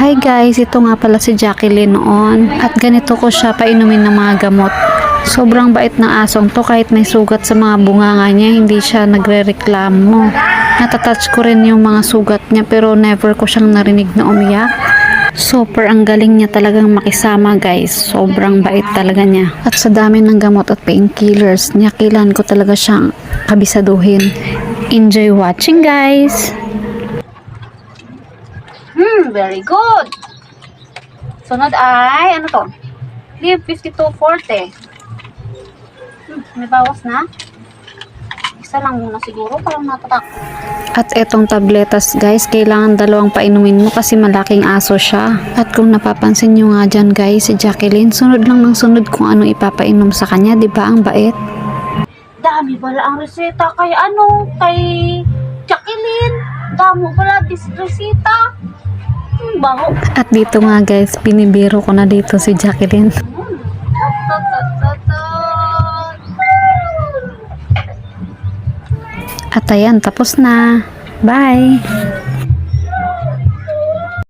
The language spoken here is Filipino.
Hi guys, ito nga pala si Jacqueline noon. At ganito ko siya painumin ng mga gamot. Sobrang bait ng asong to kahit may sugat sa mga bunganga niya, hindi siya nagre-reklamo. Natatouch ko rin yung mga sugat niya pero never ko siyang narinig na umiyak. Super ang galing niya talagang makisama guys. Sobrang bait talaga niya. At sa dami ng gamot at painkillers niya, kailan ko talaga siyang kabisaduhin. Enjoy watching guys! Very good. Sunod ay, ano to? Leave 5240. Hmm, may bawas na. Isa lang muna siguro, parang natatak. At etong tabletas guys, kailangan dalawang painumin mo kasi malaking aso siya. At kung napapansin nyo nga dyan guys, si Jacqueline, sunod lang ng sunod kung ano ipapainom sa kanya, di ba ang bait? Dami pala ang reseta kay ano, kay Jacqueline. Damo pala dis reseta. Baho. At dito nga guys, binibiro ko na dito si Jacqueline. At ayan, tapos na. Bye!